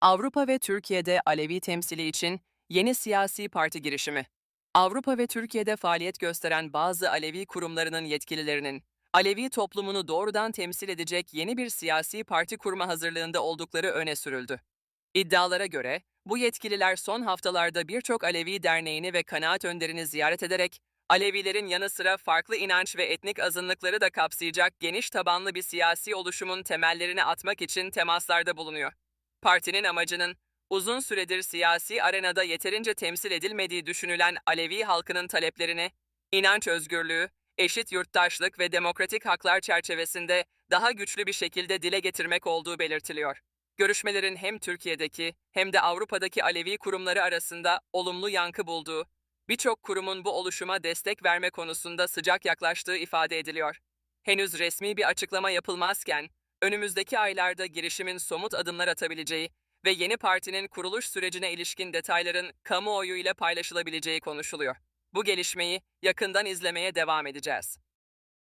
Avrupa ve Türkiye'de Alevi temsili için yeni siyasi parti girişimi. Avrupa ve Türkiye'de faaliyet gösteren bazı Alevi kurumlarının yetkililerinin Alevi toplumunu doğrudan temsil edecek yeni bir siyasi parti kurma hazırlığında oldukları öne sürüldü. İddialara göre bu yetkililer son haftalarda birçok Alevi derneğini ve kanaat önderini ziyaret ederek Alevilerin yanı sıra farklı inanç ve etnik azınlıkları da kapsayacak geniş tabanlı bir siyasi oluşumun temellerini atmak için temaslarda bulunuyor. Partinin amacının uzun süredir siyasi arenada yeterince temsil edilmediği düşünülen Alevi halkının taleplerini, inanç özgürlüğü, eşit yurttaşlık ve demokratik haklar çerçevesinde daha güçlü bir şekilde dile getirmek olduğu belirtiliyor. Görüşmelerin hem Türkiye'deki hem de Avrupa'daki Alevi kurumları arasında olumlu yankı bulduğu, birçok kurumun bu oluşuma destek verme konusunda sıcak yaklaştığı ifade ediliyor. Henüz resmi bir açıklama yapılmazken, önümüzdeki aylarda girişimin somut adımlar atabileceği ve yeni partinin kuruluş sürecine ilişkin detayların kamuoyu ile paylaşılabileceği konuşuluyor. Bu gelişmeyi yakından izlemeye devam edeceğiz.